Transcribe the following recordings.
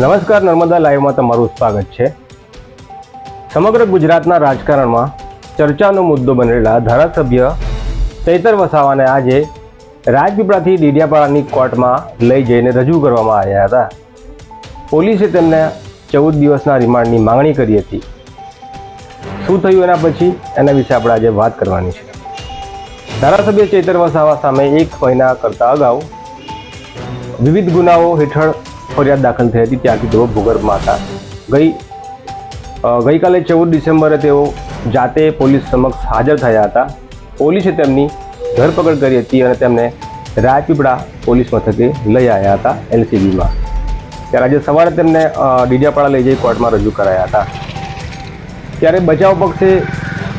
નમસ્કાર, નર્મદા લાઈવમાં તમારું સ્વાગત છે. સમગ્ર ગુજરાતના રાજકારણમાં ચર્ચાનો મુદ્દો બનેલા ધારાસભ્ય ચૈતર વસાવાને આજે રાજપીપળાથી ડીડિયાપાડાની કોર્ટમાં લઈ જઈને રજૂ કરવામાં આવ્યા હતા. પોલીસે તેમને ચૌદ દિવસના રિમાન્ડની માંગણી કરી હતી. શું થયું એના પછી? એના વિશે આપણે આજે વાત કરવાની છે. ધારાસભ્ય ચૈતર વસાવા સામે એક મહિના કરતાં અગાઉ વિવિધ ગુનાઓ હેઠળ ફરિયાદ દાખલ થઈ હતી ત્યાંથી તેઓ ભૂગર્ભમાં હતા. ગઈ ગઈકાલે ચૌદ ડિસેમ્બરે તેઓ જાતે પોલીસ સમક્ષ હાજર થયા હતા. પોલીસે તેમની ધરપકડ કરી હતી અને તેમને રાજપીપળા પોલીસ મથકે લઈ આવ્યા હતા એલસીબીમાં. ત્યારે આજે સવારે તેમને ડીડિયાપાડા લઈ જઈ કોર્ટમાં રજૂ કરાયા હતા. ત્યારે બચાવ પક્ષે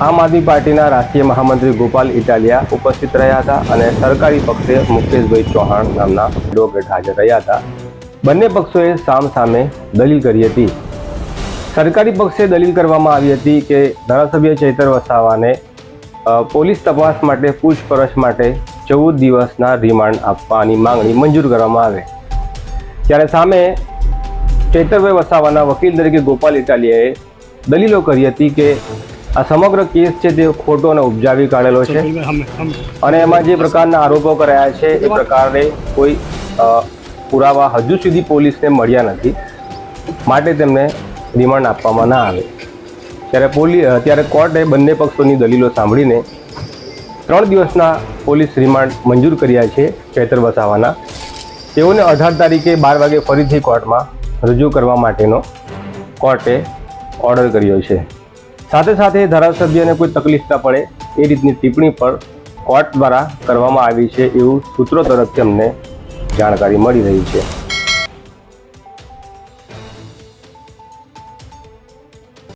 આમ આદમી પાર્ટીના રાષ્ટ્રીય મહામંત્રી ગોપાલ ઇટાલિયા ઉપસ્થિત રહ્યા હતા અને સરકારી પક્ષે મુકેશભાઈ ચૌહાણ નામના એડવોકેટ હાજર રહ્યા હતા. બંને પક્ષોએ સામ સામે દલીલ કરી હતી. સરકારી પક્ષે દલીલ કરવામાં આવી હતી કે ધારાસભ્ય ચૈતર વસાવાને પોલીસ તપાસ માટે પૂછપરછ માટે ચૌદ દિવસના રિમાન્ડ આપવાની માંગણી મંજૂર કરવામાં આવે. ત્યારે સામે ચૈતરભાઈ વસાવાના વકીલ તરીકે ગોપાલ ઇટાલિયાએ દલીલો કરી હતી કે આ સમગ્ર કેસ છે તે ખોટો અને ઉપજાવી કાઢેલો છે. અને એમાં જે પ્રકારના આરોપો કરાયા છે એ પ્રકારે કોઈ પુરાવા હજુ સુધી પોલીસને મળ્યા નથી માટે તેમને રિમાન્ડ આપવામાં ના આવે. ત્યારે પોલી અ, ત્યારે કોર્ટે બંને પક્ષોની દલીલો સાંભળીને ત્રણ દિવસના પોલીસ રિમાન્ડ મંજૂર કર્યા છે ચૈતર વસાવાના. તેઓને અઢાર તારીખે બાર વાગે ફરીથી કોર્ટમાં રજૂ કરવા માટેનો કોર્ટે ઓર્ડર કર્યો છે. સાથે સાથે ધારાસભ્યને કોઈ તકલીફ ના પડે એ રીતની ટિપ્પણી પર કોર્ટ દ્વારા કરવામાં આવી છે એવું સૂત્રો તરફથી અમને જાણકારી મળી રહી છે.